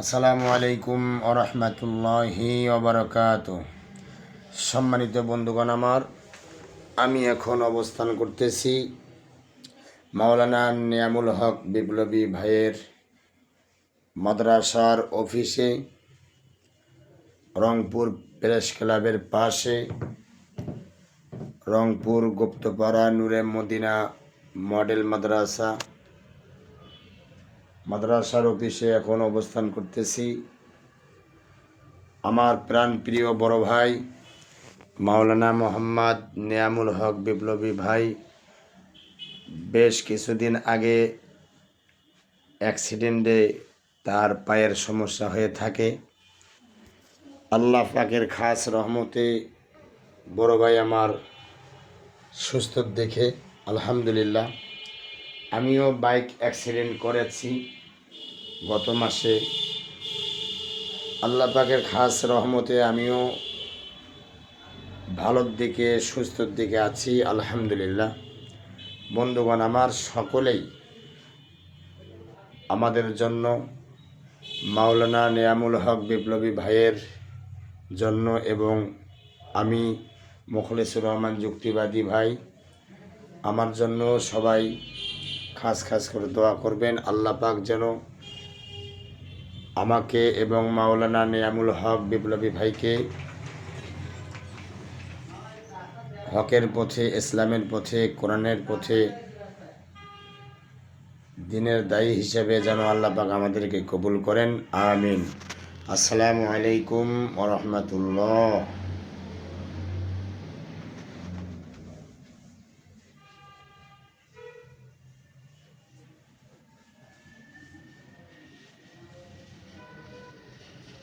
আসসালামু আলাইকুম আরহামতুল্লাহি ওবরাকাত সম্মানিত বন্ধুগণ আমার, আমি এখন অবস্থান করতেছি মাওলানা নিয়ামুল হক বিপ্লবী ভাইয়ের মাদ্রাসার অফিসে, রংপুর প্রেস ক্লাবের পাশে, রংপুর গুপ্তপাড়া নূরে মদিনা মডেল মাদ্রাসা মাদ্রাসার অফিসে এখন অবস্থান করতেছি। আমার প্রাণ প্রিয় বড় ভাই, মাওলানা মোহাম্মদ নিয়ামুল হক বিপ্লবী ভাই, বেশ কিছুদিন আগে অ্যাক্সিডেন্টে তার পায়ের সমস্যা হয়ে থাকে। আল্লাহ পাকের খাস রহমতে বড় ভাই আমার সুস্থ দেখে, আলহামদুলিল্লাহ। আমিও বাইক অ্যাক্সিডেন্ট করেছি গত মাসে। আল্লাহ পাকের খাস রহমতে আমিও ভালোর দিকে, সুস্থর দিকে আছি, আলহামদুলিল্লাহ। বন্ধুগণ, আমার সকলেই আমাদের জন্য, মাওলানা নিয়ামুল হক বিপ্লবী ভাইয়ের জন্য এবং আমি মুখলেসুর রহমান যুক্তিবাদী ভাই, আমার জন্য সবাই খাস খাস করে দোয়া করবেন। আল্লাহ পাক যেন আমাকে এবং মাওলানা নিয়ামুল হক বিপ্লবী ভাইকে হকের পথে, ইসলামের পথে, কোরআনের পথে, দিনের দায়ী হিসেবে যেন আল্লাহ পাক আমাদেরকে কবুল করেন। আমিন। আসসালামু আলাইকুম ওরহমতুল্লাহ